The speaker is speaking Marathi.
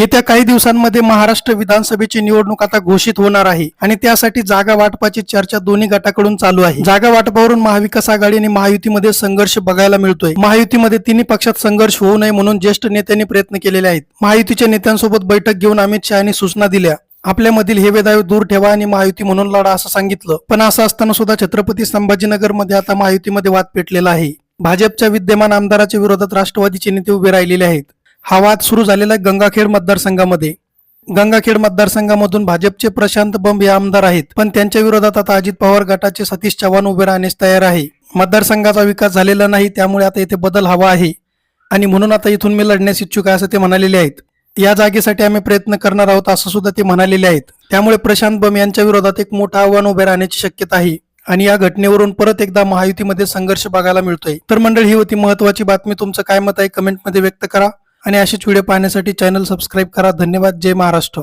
येत्या काही दिवसांमध्ये महाराष्ट्र विधानसभेची निवडणूक आता घोषित होणार आहे आणि त्यासाठी जागा वाटपाची चर्चा दोन्ही गटाकडून चालू आहे. जागा वाटपावरून महाविकास आघाडी आणि महायुतीमध्ये संघर्ष बघायला मिळतोय. महायुतीमध्ये तिन्ही पक्षात संघर्ष होऊ नये म्हणून ज्येष्ठ नेत्यांनी प्रयत्न केलेले आहेत. महायुतीच्या नेत्यांसोबत बैठक घेऊन अमित शहानी सूचना दिल्या. आपल्यामधील हे दूर ठेवा आणि महायुती म्हणून लढा असं सांगितलं. पण असं असताना सुद्धा छत्रपती संभाजीनगरमध्ये आता महायुतीमध्ये वाद पेटलेला आहे. भाजपच्या विद्यमान आमदाराच्या विरोधात राष्ट्रवादीचे नेते उभे राहिलेले आहेत. हा वाद सुरू झालेला आहे गंगाखेड मतदारसंघामध्ये. गंगाखेड मतदारसंघामधून भाजपचे प्रशांत बंब हे आमदार आहेत पण त्यांच्या विरोधात आता अजित पवार गटाचे सतीश चव्हाण उभे राहण्यास तयार आहे. मतदारसंघाचा विकास झालेला नाही त्यामुळे आता इथे बदल हवा आहे. आणि म्हणून आता इथून मी लढण्यास इच्छुक आहे असं ते म्हणालेले आहेत. या जागेसाठी आम्ही प्रयत्न करणार आहोत असं सुद्धा ते म्हणालेले आहेत. त्यामुळे प्रशांत बम यांच्या विरोधात एक मोठं आव्हान उभे राहण्याची शक्यता आहे. आणि या घटनेवरून परत एकदा महायुतीमध्ये संघर्ष बघायला मिळतोय. तर मंडळी ही होती महत्वाची बातमी. तुमचं काय मत आहे? कमेंटमध्ये व्यक्त करा. आणि असेच व्हिडिओ पाहण्यासाठी चॅनल सबस्क्राईब करा. धन्यवाद. जय महाराष्ट्र.